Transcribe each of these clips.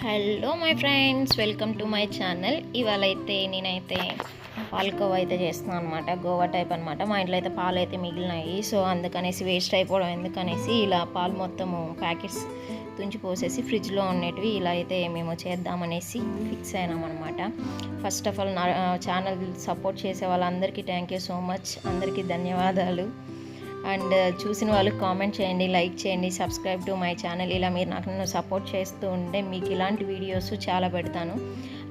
Hello my friends welcome to my channel. ఇవాళ అయితే నేనైతే పాలకోవా అయితే చేస్తున్నాను అనమాట గోవా టైప్ అనమాట మా ఇంట్లో అయితే పాలు అయితే మిగిలినాయి. సో అందుకనేసి వేస్ట్ అయిపోవడం. ఎందుకనేసి ఇలా పాలు మొత్తము ప్యాకెట్స్ తుంచి పోసేసి ఫ్రిడ్జ్లో ఉండేటివి ఇలా అయితే మేము చేద్దామనేసి ఫిక్స్ అయినాం అనమాట ఫస్ట్ ఆఫ్ ఆల్ నా ఛానల్ సపోర్ట్ చేసే వాళ్ళందరికీ థ్యాంక్ యూ సో మచ్. అందరికీ ధన్యవాదాలు. అండ్ చూసిన వాళ్ళు కామెంట్ చేయండి లైక్ చేయండి సబ్స్క్రైబ్ టు మై ఛానల్. ఇలా మీరు నాకు నన్ను సపోర్ట్ చేస్తూ ఉంటే మీకు ఇలాంటి వీడియోస్ చాలా పెడతాను.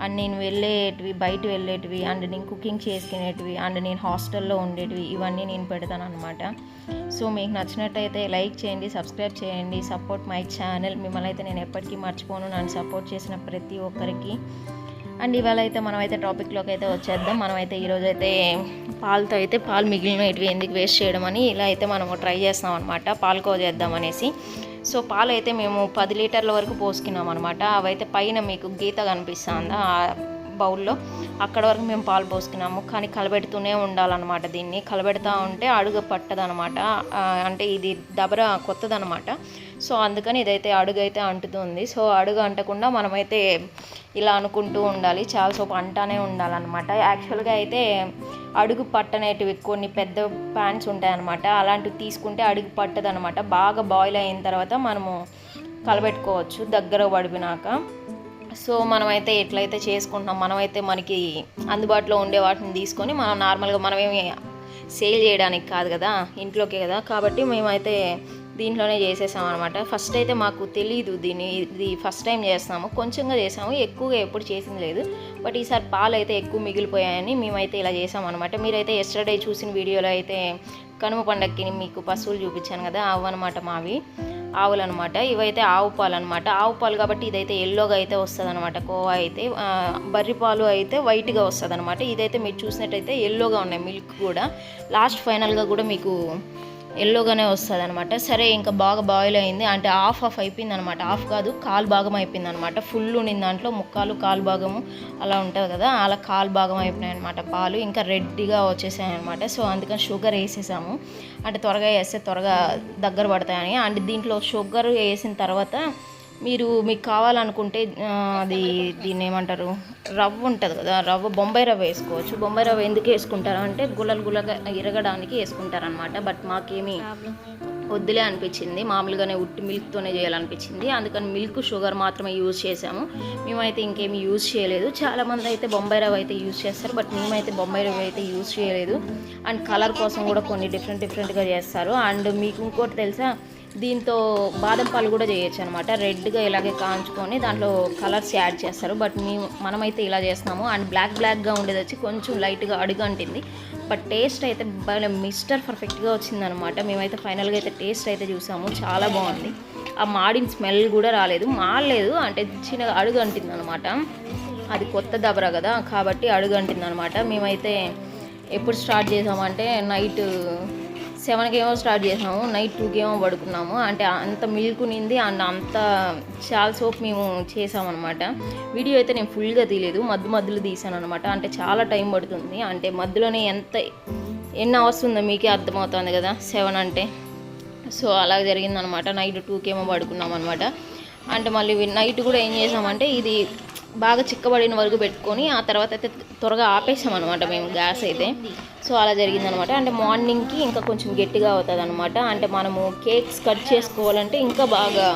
అండ్ నేను వెళ్ళేటివి బయట వెళ్ళేటివి అండ్ నేను కుకింగ్ చేసుకునేటివి అండ్ నేను హాస్టల్లో ఉండేటివి ఇవన్నీ నేను పెడతాను అనమాట సో మీకు నచ్చినట్టయితే లైక్ చేయండి సబ్స్క్రైబ్ చేయండి సపోర్ట్ మై ఛానల్. మిమ్మల్ని అయితే నేను ఎప్పటికీ మర్చిపోను. నన్ను సపోర్ట్ చేసిన ప్రతి ఒక్కరికి. అండ్ ఇవాళ అయితే మనమైతే అయితే టాపిక్లోకి అయితే వచ్చేద్దాం. మనమైతే ఈరోజు అయితే పాలతో అయితే పాలు మిగిలిన మిగిలినవి ఎందుకు వేస్ట్ చేయడం అని ఇలా అయితే మనము ట్రై చేస్తాం అనమాట పాలకో చేద్దాం అనేసి. సో పాలు అయితే మేము పది లీటర్ల వరకు పోసుకున్నాం అనమాట అవైతే పైన మీకు గీత కనిపిస్తుందా? ఆ బౌల్లో. అక్కడ వరకు మేము పాలు పోసుకున్నాము. కానీ కలబెడుతూనే ఉండాలన్నమాట దీన్ని. కలబెడతా ఉంటే అడుగు పట్టదనమాట అంటే ఇది దబర కొత్తదనమాట సో అందుకని ఇదైతే అడుగు అయితే అంటుతుంది. సో అడుగు అంటకుండా మనమైతే ఇలా అనుకుంటూ ఉండాలి. చాలా సోపు అంటానే ఉండాలన్నమాట. యాక్చువల్గా అయితే అడుగు పట్టనేటివి కొన్ని పెద్ద ప్యాన్స్ ఉంటాయన్నమాట. అలాంటివి తీసుకుంటే అడుగు పట్టదనమాట బాగా బాయిల్ అయిన తర్వాత మనము కలబెట్టుకోవచ్చు దగ్గర పడిపినాక సో మనమైతే ఎట్లయితే చేసుకుంటున్నాం మనమైతే మనకి అందుబాటులో ఉండే వాటిని తీసుకొని మనం నార్మల్గా మనమేమి సేల్ చేయడానికి కాదు కదా ఇంట్లోకే కదా. కాబట్టి మేమైతే దీంట్లోనే చేసేసాం అనమాట ఫస్ట్ అయితే మాకు తెలియదు దీన్ని ఇది ఫస్ట్ టైం చేస్తాము కొంచెంగా చేసాము ఎక్కువగా ఎప్పుడు చేసింది లేదు. బట్ ఈసారి పాలు అయితే ఎక్కువ మిగిలిపోయాయని మేమైతే ఇలా చేసాం అనమాట మీరైతే ఎస్టర్డే చూసిన వీడియోలో అయితే కనుమ పండక్కి మీకు పశువులు చూపించాను కదా ఆవు అనమాట మావి. ఆవులు అనమాట ఇవైతే ఆవు పాలు అనమాట ఆవు పాలు కాబట్టి ఇదైతే ఎల్లోగా అయితే వస్తుంది అనమాట కోవా అయితే ఆ, బర్రి పాలు అయితే వైట్గా వస్తుంది అనమాట ఇదైతే మీరు చూసినట్టయితే ఎల్లోగా ఉన్నాయి మిల్క్ కూడా. లాస్ట్ ఫైనల్గా కూడా మీకు ఎల్లోగానే వస్తుంది అనమాట సరే ఇంకా బాగా బాయిల్ అయింది. అంటే ఆఫ్ ఆఫ్ అయిపోయింది అనమాట ఆఫ్ కాదు కాలు భాగం అయిపోయింది అనమాట ఫుల్ ఉండింది దాంట్లో ముక్కాలు కాలు భాగము అలా ఉంటుంది కదా అలా కాలు భాగం అయిపోయినాయి అనమాట పాలు. ఇంకా రెడ్డిగా వచ్చేసాయి అనమాట సో అందుకని షుగర్ వేసేసాము. అంటే త్వరగా వేస్తే త్వరగా దగ్గర పడతాయని. అండ్ దీంట్లో షుగర్ వేసిన తర్వాత మీరు మీకు కావాలనుకుంటే అది దీన్ని ఏమంటారు రవ్వ ఉంటుంది కదా రవ్వ బొంబాయి రవ్వ వేసుకోవచ్చు. బొంబాయి రవ్వ ఎందుకు వేసుకుంటారు అంటే గుల్లలు గుల్లగా ఇరగడానికి వేసుకుంటారనమాట బట్ మాకేమీ వద్దులే అనిపించింది. మామూలుగానే ఉట్టి మిల్క్తోనే చేయాలనిపించింది. అందుకని మిల్క్ షుగర్ మాత్రమే యూజ్ చేసాము మేమైతే ఇంకేమి యూజ్ చేయలేదు. చాలామంది అయితే బొంబాయి రవ్వ అయితే యూజ్ చేస్తారు. బట్ మేమైతే బొంబాయి రవ్వ అయితే యూజ్ చేయలేదు. అండ్ కలర్ కోసం కూడా కొన్ని డిఫరెంట్ డిఫరెంట్గా చేస్తారు. అండ్ మీకు ఇంకోటి తెలుసా? దీంతో బాదం పాలు కూడా చేయొచ్చు అనమాట రెడ్గా ఇలాగే కాంచుకొని దాంట్లో కలర్స్ యాడ్ చేస్తారు. బట్ మేము మనమైతే ఇలా చేస్తున్నాము. అండ్ బ్లాక్ బ్లాక్గా ఉండేది వచ్చి కొంచెం లైట్గా అడుగు అంటుంది బట్ టేస్ట్ అయితే భలే మిస్టర్ పర్ఫెక్ట్గా వచ్చిందనమాట మేమైతే ఫైనల్గా అయితే టేస్ట్ అయితే చూసాము. చాలా బాగుంది. ఆ మాడిన స్మెల్ కూడా రాలేదు. మాడలేదు. అంటే చిన్నగా అడుగు అంటింది అనమాట అది కొత్త దబరా కదా. కాబట్టి అడుగు అంటింది అనమాట మేమైతే ఎప్పుడు స్టార్ట్ చేసామంటే నైట్ సెవెన్కి ఏమో స్టార్ట్ చేసాము నైట్ టూకి ఏమో పడుకున్నాము. అంటే అంత మిల్క్ నింది అండ్ అంత చాలా సోప్ మేము చేసామన్నమాట. వీడియో అయితే నేను ఫుల్గా తీయలేదు మధ్య మధ్యలో తీసాను అనమాట అంటే చాలా టైం పడుతుంది. అంటే మధ్యలోనే ఎంత ఎన్ని అవర్స్ ఉందో మీకే అర్థమవుతుంది కదా సెవెన్ అంటే. సో అలా జరిగిందనమాట నైట్ టూకి ఏమో పడుకున్నాం అనమాట అంటే మళ్ళీ నైట్ కూడా ఏం చేసామంటే ఇది బాగా చిక్కబడిన వరకు పెట్టుకొని ఆ తర్వాత అయితే త్వరగా ఆపేసాం అనమాట మేము గ్యాస్ అయితే. సో అలా జరిగిందనమాట అంటే మార్నింగ్కి ఇంకా కొంచెం గట్టిగా అవుతుంది అనమాట అంటే మనము కేక్స్ కట్ చేసుకోవాలంటే ఇంకా బాగా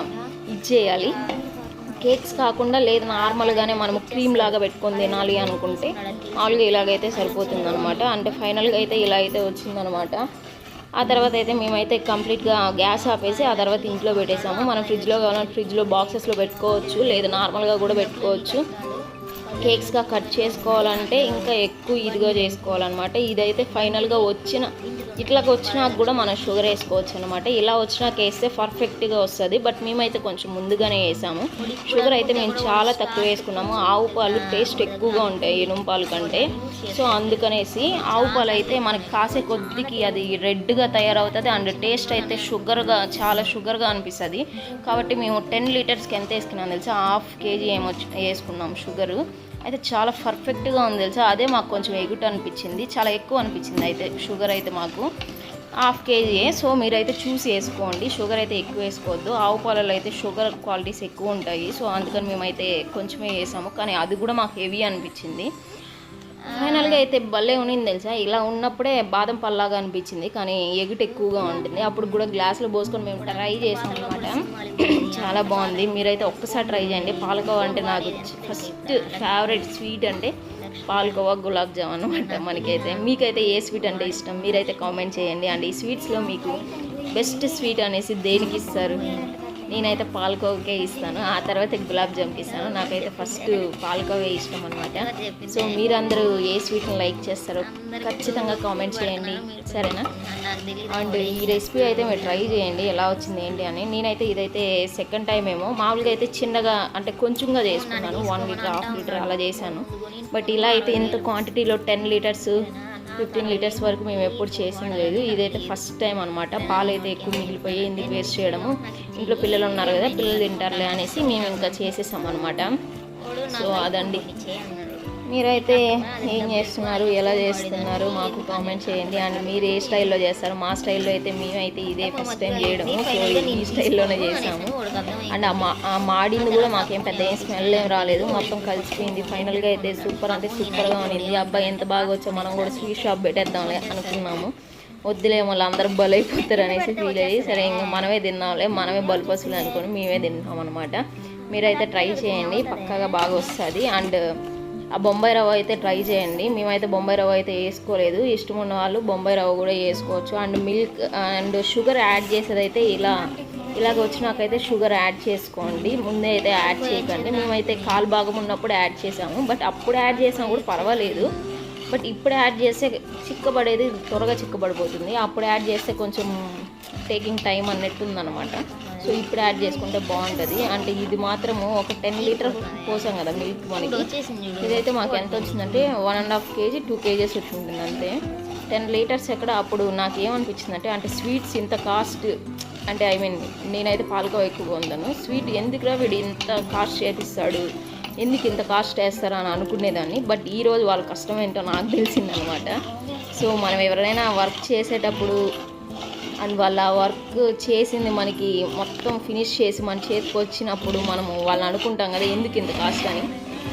ఇచ్చేయాలి కేక్స్ కాకుండా లేదు నార్మల్గానే మనము క్రీమ్ లాగా పెట్టుకొని తినాలి అనుకుంటే మామూలుగా ఇలాగైతే సరిపోతుంది అనమాట అంటే ఫైనల్గా అయితే ఇలా అయితే వచ్చిందనమాట ఆ తర్వాత అయితే మేమైతే కంప్లీట్గా గ్యాస్ ఆపేసి ఆ తర్వాత ఇంట్లో పెట్టేసాము. మనం ఫ్రిడ్జ్లో కావాలంటే ఫ్రిడ్జ్లో బాక్సెస్లో పెట్టుకోవచ్చు లేదా నార్మల్గా కూడా పెట్టుకోవచ్చు. కేక్స్గా కట్ చేసుకోవాలంటే ఇంకా ఎక్కువ ఇదిగా చేసుకోవాలన్నమాట. ఇదైతే ఫైనల్గా వచ్చిన ఇట్లాకి వచ్చినాక కూడా మనం షుగర్ వేసుకోవచ్చు అనమాట ఇలా వచ్చినాక వేస్తే పర్ఫెక్ట్గా వస్తుంది. బట్ మేమైతే కొంచెం ముందుగానే వేసాము. షుగర్ అయితే మేము చాలా తక్కువ వేసుకున్నాము. ఆవు పాలు టేస్ట్ ఎక్కువగా ఉంటాయి ఎనుము పాలు కంటే. సో అందుకనేసి ఆవు పాలు అయితే మనకి కాసే కొద్దికి అది రెడ్గా తయారవుతుంది. అండ్ టేస్ట్ అయితే షుగర్గా చాలా షుగర్గా అనిపిస్తుంది. కాబట్టి మేము టెన్ లీటర్స్కి ఎంత వేసుకున్నాం తెలుసా? హాఫ్ కేజీ ఏమో వేసుకున్నాం షుగరు. అయితే చాలా పర్ఫెక్ట్గా ఉంది తెలుసా? అదే మాకు కొంచెం ఎగుట అనిపించింది. చాలా ఎక్కువ అనిపించింది అయితే షుగర్ అయితే మాకు. హాఫ్ కేజీ సో మీరైతే చూసి వేసుకోండి. షుగర్ అయితే ఎక్కువ వేసుకోవద్దు. ఆవు పాలలో అయితే షుగర్ క్వాలిటీస్ ఎక్కువ ఉంటాయి. సో అందుకని మేమైతే కొంచెమే వేసాము. కానీ అది కూడా మాకు హెవీ అనిపించింది. ఫైనల్గా అయితే భలే ఉన్నింది తెలుసా? ఇలా ఉన్నప్పుడే బాదం పల్లాగా అనిపించింది. కానీ ఎగుటు ఎక్కువగా ఉంటుంది. అప్పుడు కూడా గ్లాసులో పోసుకొని మేము ట్రై చేసాం అనమాట చాలా బాగుంది. మీరైతే ఒక్కసారి ట్రై చేయండి. పాలకోవా అంటే నాకు ఫస్ట్ ఫేవరెట్ స్వీట్ అంటే పాలకోవా గులాబ్ జామ్ అనమాట మనకైతే. మీకైతే ఏ స్వీట్ అంటే ఇష్టం? మీరైతే కామెంట్ చేయండి. అండ్ ఈ స్వీట్స్లో మీకు బెస్ట్ స్వీట్ అనేసి దేనికి ఇస్తారు? నేనైతే పాలకోవకే ఇస్తాను. ఆ తర్వాత గులాబ్ జామ్కి ఇస్తాను. నాకైతే ఫస్ట్ పాలకోవే ఇష్టం అనమాట సో మీరందరూ ఏ స్వీట్ని లైక్ చేస్తారో ఖచ్చితంగా కామెంట్ చేయండి. సరేనా? అండ్ ఈ రెసిపీ అయితే మీరు ట్రై చేయండి. ఎలా వచ్చింది ఏంటి అని. నేనైతే ఇదైతే సెకండ్ టైం ఏమో. మామూలుగా అయితే చిన్నగా అంటే కొంచెంగా చేసుకున్నాను. వన్ లీటర్ హాఫ్ లీటర్ అలా చేశాను. బట్ ఇలా అయితే ఇంత క్వాంటిటీలో టెన్ లీటర్స్ ఫిఫ్టీన్ లీటర్స్ వరకు మేము ఎప్పుడు చేసింది లేదు. ఇదైతే ఫస్ట్ టైం అనమాట పాలు అయితే ఎక్కువ మిగిలిపోయి ఎందుకు వేస్ట్ చేయడము? ఇంట్లో పిల్లలు ఉన్నారు కదా పిల్లలు తింటారులే అనేసి మేము ఇంకా చేసేసాం అనమాట సో అదండి. మీరైతే ఏం చేస్తున్నారు? ఎలా చేస్తున్నారు? మాకు కామెంట్ చేయండి. అండ్ మీరు ఏ స్టైల్లో చేస్తారు? మా స్టైల్లో అయితే మేమైతే ఇదే ఫస్ట్ టైం చేయడము సో ఈ స్టైల్లోనే చేసాము అండ్ ఆ మా ఆ మాడింది కూడా మాకేం పెద్ద ఏం స్మెల్ ఏం రాలేదు. మొత్తం కలిసిపోయింది. ఫైనల్గా అయితే సూపర్ అంటే సూపర్గా ఉన్నింది. అబ్బాయి ఎంత బాగా వచ్చో మనం కూడా స్వీట్ షాప్ పెట్టేద్దాంలే అనుకున్నాము. వద్దులే మళ్ళీ అందరూ బలైపోతారు అనేసి ఫీల్ అయ్యి సరే ఇంకా మనమే తిన్నాంలే మనమే బలిపసులు అనుకొని మేమే తింటాం అనమాట మీరైతే ట్రై చేయండి. పక్కాగా బాగా వస్తుంది. అండ్ ఆ బొంబాయి రవ్వ అయితే ట్రై చేయండి. మేమైతే బొంబాయి రవ్వ అయితే వేసుకోలేదు. ఇష్టం ఉన్న వాళ్ళు బొంబాయి రవ్వ కూడా వేసుకోవచ్చు. And milk and sugar add చేసేదైతే ఇలా ఇలాగ వచ్చినాకైతే షుగర్ యాడ్ చేసుకోండి. ముందే అయితే యాడ్ చేయకండి. మేమైతే కాలు భాగం ఉన్నప్పుడు యాడ్ చేసాము. బట్ అప్పుడు యాడ్ చేసినా కూడా పర్వాలేదు. బట్ ఇప్పుడు యాడ్ చేస్తే చిక్కబడేది త్వరగా చిక్కబడిపోతుంది. అప్పుడు యాడ్ చేస్తే కొంచెం టేకింగ్ టైం అన్నట్టు ఉందన్నమాట. సో ఇప్పుడు యాడ్ చేసుకుంటే బాగుంటుంది. అంటే ఇది మాత్రము ఒక టెన్ లీటర్ పోసాం కదా మిల్క్ మనకి. ఇదైతే మాకు ఎంత వచ్చిందంటే one and half KG two KGs వచ్చింటుంది అంతే. టెన్ లీటర్స్ ఎక్కడ అప్పుడు నాకు ఏమనిపించిందంటే అంటే స్వీట్స్ ఇంత కాస్ట్ అంటే ఐ మీన్ నేనైతే పాలకోవ ఎక్కువ ఉందాను స్వీట్ ఎందుకురా వీడు ఇంత కాస్ట్ చేపిస్తాడు? ఎందుకు ఇంత కాస్ట్ వేస్తారా అని అనుకునేదాన్ని. బట్ ఈరోజు వాళ్ళ కష్టం ఏంటో నాకు తెలిసిందనమాట. సో మనం ఎవరైనా వర్క్ చేసేటప్పుడు అండ్ వాళ్ళ వర్క్ చేసింది మనకి మొత్తం ఫినిష్ చేసి మన చేతికి వచ్చినప్పుడు మనము వాళ్ళని అనుకుంటాం కదా ఎందుకు ఇంత కాస్ట్ అని.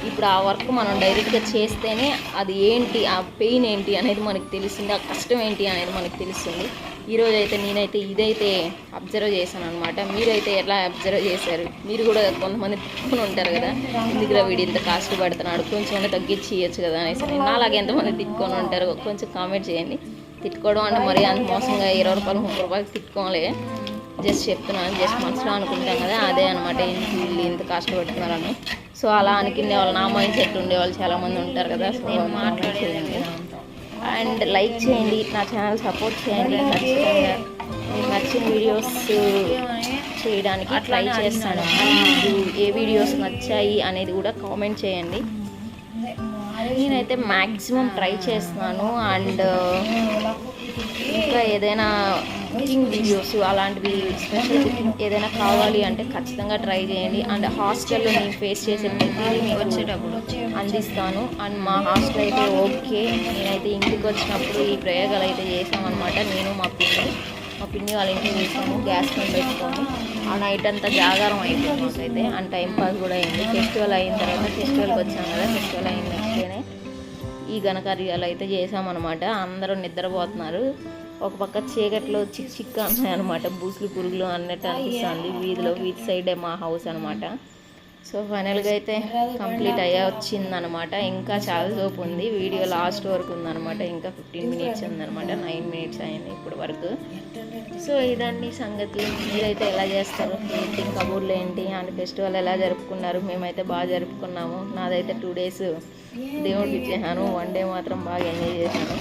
ఇప్పుడు ఆ వర్క్ మనం డైరెక్ట్గా చేస్తేనే అది ఏంటి ఆ పెయిన్ ఏంటి అనేది మనకి తెలుస్తుంది ఆ కష్టం ఏంటి అనేది మనకి తెలుస్తుంది ఈరోజు అయితే నేనైతే ఇదైతే అబ్జర్వ్ చేశాను అనమాట మీరైతే ఎలా అబ్జర్వ్ చేశారు? మీరు కూడా కొంతమంది తిప్పుకుని ఉంటారు కదా ఇందుకు వీడు ఇంత కాస్ట్ పడుతున్నాడు? కొంచెం తగ్గించి ఇవ్వచ్చు కదా అనేసి. నాలాగే ఎంతమంది తిప్పుకొని ఉంటారు? కొంచెం కామెంట్ చేయండి. తిట్టుకోవడం అంటే మరి అంత మోసంగా ఇరవై రూపాయలు ముప్పై రూపాయలు తిట్టుకోలే జస్ట్ చెప్తున్నాను జస్ట్ మనసులో అనుకుంటాం కదా అదే అనమాట వీళ్ళు ఇంత కష్టపడుతున్నారని. సో అలా అనుకునే వాళ్ళు నా మైండ్ సెట్ ఉండే వాళ్ళు చాలా మంది ఉంటారు కదా సో మాట్లాడేదండి అండ్ లైక్ చేయండి నా ఛానల్ సపోర్ట్ చేయండి ఖచ్చితంగా. నచ్చిన వీడియోస్ చేయడానికి ట్రై చేస్తాను. ఏ వీడియోస్ నచ్చాయి అనేది కూడా కామెంట్ చేయండి. నేనైతే మ్యాక్సిమం ట్రై చేస్తున్నాను అండ్ ఇంకా ఏదైనా కుకింగ్ వీడియోస్ అలాంటివి స్పెషల్ కుకింగ్ ఏదైనా కావాలి అంటే ఖచ్చితంగా ట్రై చేయండి. అండ్ హాస్టల్లో నేను ఫేస్ చేసే ప్రతిదీ మీకు వచ్చేటప్పుడు. అందిస్తాను. అండ్ మా హాస్టల్ అయితే ఓకే. నేనైతే ఇంటికి వచ్చినప్పుడు ఈ ప్రయోగాలు అయితే చేసామన్నమాట నేను మా పిన్ని. మా పిన్ని వాళ్ళ ఇంట్లో చేసాము గ్యాస్ పెట్టుకొని. ఆ నైట్ అంతా జాగారం అయిపోయింది మాకైతే. అండ్ టైం పాస్ కూడా అయింది. ఫెస్టివల్ అయిన తర్వాత ఫెస్టివల్కి వచ్చాం కదా. ఫెస్టివల్ అయిన నెక్స్ట్ డేనే ఈ ఘనకార్యాలు అయితే చేసామన్నమాట అందరూ నిద్రపోతున్నారు. ఒక పక్క చీకట్లో చిక్ చిక్ అన్నాయన్నమాట బూసులు పురుగులు అన్నట్టు అనిపిస్తుంది. వీధిలో వీధి సైడే మా హౌస్ అనమాట సో ఫైనల్గా అయితే కంప్లీట్ అయ్యా వచ్చిందనమాట. ఇంకా చాలా సేపు ఉంది. వీడియో లాస్ట్ వరకు ఉందనమాట. ఇంకా ఫిఫ్టీన్ మినిట్స్ ఉందనమాట. నైన్ మినిట్స్ అయింది ఇప్పుడు వరకు. సో ఇదండి సంగతి. మీరైతే ఎలా చేస్తారు? ఏంటి? కబూర్లు ఏంటి? అండ్ ఫెస్టివల్ ఎలా జరుపుకున్నారు? మేమైతే బాగా జరుపుకున్నాము. నాదైతే టూ డేస్ దేవుడికి ఇచ్చేసాను వన్ డే మాత్రం బాగా ఎంజాయ్ చేశాను.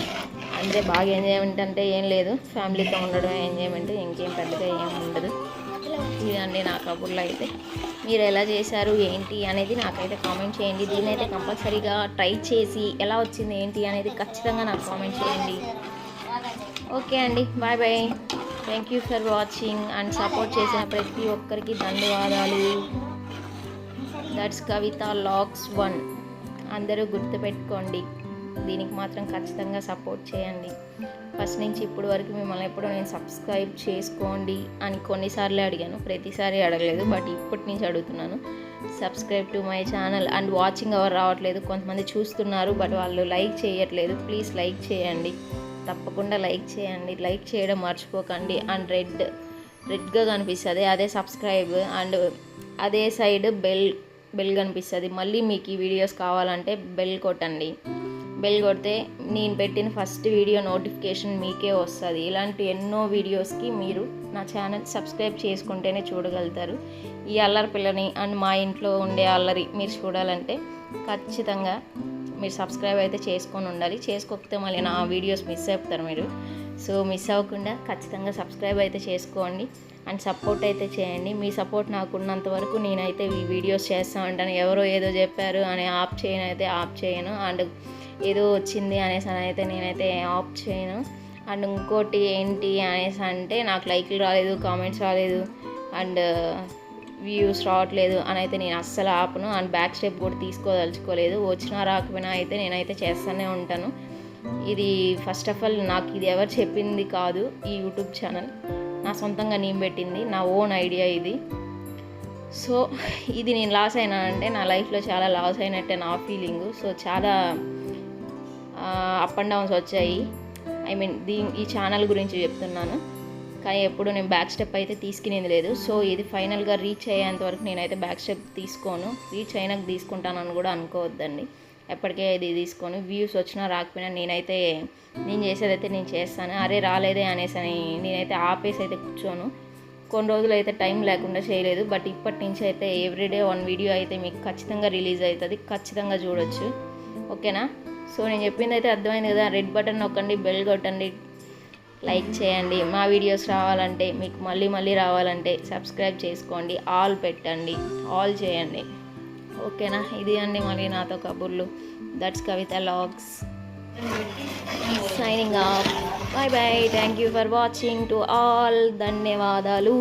అంటే బాగా ఎంజాయ్మెంట్ అంటే ఏం లేదు. ఫ్యామిలీతో ఉండడం ఎంజాయ్మెంట్. ఇంకేం పెద్దగా ఏం ఉండదు. ఇదండి నా కబుర్లో అయితే. మీరు ఎలా చేశారు ఏంటి అనేది నాకైతే కామెంట్ చేయండి. దీని అయితే కంపల్సరీగా ట్రై చేసి ఎలా వచ్చింది ఏంటి అనేది ఖచ్చితంగా నాకు కామెంట్ చేయండి. ఓకే అండి bye bye thank you for watching and support చేసిన ప్రతి ఒక్కరికి ధన్యవాదాలు. దట్స్ కవిత లాక్స్ వన్ అందరూ గుర్తుపెట్టుకోండి. దీనికి మాత్రం ఖచ్చితంగా సపోర్ట్ చేయండి. ఫస్ట్ నుంచి ఇప్పుడు వరకు మిమ్మల్ని ఎప్పుడో నేను సబ్స్క్రైబ్ చేసుకోండి అని కొన్నిసార్లు అడిగాను. ప్రతిసారి అడగలేదు బట్ ఇప్పటి నుంచి అడుగుతున్నాను. Subscribe to my channel and watching hour రావట్లేదు. కొంతమంది చూస్తున్నారు బట్ వాళ్ళు లైక్ చేయట్లేదు. ప్లీజ్ లైక్ చేయండి. తప్పకుండా లైక్ చేయండి. లైక్ చేయడం మర్చిపోకండి. అండ్ రెడ్ రెడ్గా కనిపిస్తుంది. అదే సబ్స్క్రైబ్ అండ్ అదే సైడ్ బెల్ బెల్ కనిపిస్తుంది. మళ్ళీ మీకు ఈ వీడియోస్ కావాలంటే బెల్ కొట్టండి. బెల్ కొడితే నేను పెట్టిన ఫస్ట్ వీడియో నోటిఫికేషన్ మీకే వస్తుంది. ఇలాంటి ఎన్నో వీడియోస్కి మీరు నా ఛానల్ సబ్స్క్రైబ్ చేసుకుంటేనే చూడగలుగుతారు. ఈ అల్లరి పిల్లని అండ్ మా ఇంట్లో ఉండే అల్లరి మీరు చూడాలంటే ఖచ్చితంగా మీరు సబ్స్క్రైబ్ అయితే చేసుకొని ఉండాలి. చేసుకోకపోతే మళ్ళీ నా వీడియోస్ మిస్ అవుతారు మీరు. సో మిస్ అవ్వకుండా ఖచ్చితంగా సబ్స్క్రైబ్ అయితే చేసుకోండి. అండ్ సపోర్ట్ అయితే చేయండి. మీ సపోర్ట్ నాకున్నంత వరకు నేనైతే ఈ వీడియోస్ చేస్తూ ఉంటాను. ఎవరో ఏదో చెప్పారు అని ఆప్ చేయను అయితే ఆప్ చేయను. అండ్ ఏదో వచ్చింది అనేసి అని అయితే నేనైతే ఆప్ చేయను. అండ్ ఇంకోటి ఏంటి అనేసి అంటే నాకు లైక్లు రాలేదు కామెంట్స్ రాలేదు అండ్ వ్యూస్ రావట్లేదు అని అయితే నేను అస్సలు ఆపను. అండ్ బ్యాక్ స్టెప్ కూడా తీసుకోదలుచుకోలేదు. వచ్చినా రాకపోయినా అయితే నేనైతే చేస్తూనే ఉంటాను. ఇది ఫస్ట్ ఆఫ్ ఆల్ నాకు ఇది ఎవరు చెప్పింది కాదు ఈ యూట్యూబ్ ఛానల్. నా సొంతంగా నేను పెట్టింది నా ఓన్ ఐడియా ఇది. సో ఇది నేను లాస్ అయినా అంటే నా లైఫ్లో చాలా లాస్ అయినట్టే నా ఫీలింగ్. సో చాలా అప్ అండ్ డౌన్స్ వచ్చాయి. ఐ మీన్ దీ ఈ ఛానల్ గురించి చెప్తున్నాను. కానీ ఎప్పుడు నేను బ్యాక్ స్టెప్ అయితే తీసుకునేది లేదు. సో ఇది ఫైనల్గా రీచ్ అయ్యేంత వరకు నేనైతే బ్యాక్ స్టెప్ తీసుకోను. రీచ్ అయినాక తీసుకుంటానని కూడా అనుకోవద్దండి. ఎప్పటికే ఇది తీసుకొని. వ్యూస్ వచ్చినా రాకపోయినా నేనైతే నేను చేసేదైతే నేను చేస్తాను. అరే రాలేదే అనేసి అని నేనైతే ఆపేసి అయితే కూర్చోను. కొన్ని రోజులు అయితే టైం లేకుండా చేయలేదు. బట్ ఇప్పటి నుంచి అయితే ఎవ్రీడే వన్ వీడియో అయితే మీకు ఖచ్చితంగా రిలీజ్ అవుతుంది. ఖచ్చితంగా చూడొచ్చు. ఓకేనా సో నేను చెప్పింది అయితే అర్థమైంది కదా రెడ్ బటన్ నొక్కండి బెల్ కొట్టండి లైక్ చేయండి. మా వీడియోస్ రావాలంటే మీకు మళ్ళీ మళ్ళీ రావాలంటే సబ్స్క్రైబ్ చేసుకోండి ఆల్ పెట్టండి ఆల్ చేయండి. ఓకేనా ఇది అండి మళ్ళీ నాతో కబుర్లు. That's Kavitha logs signing off bye bye thank you for watching to all ధన్యవాదాలు.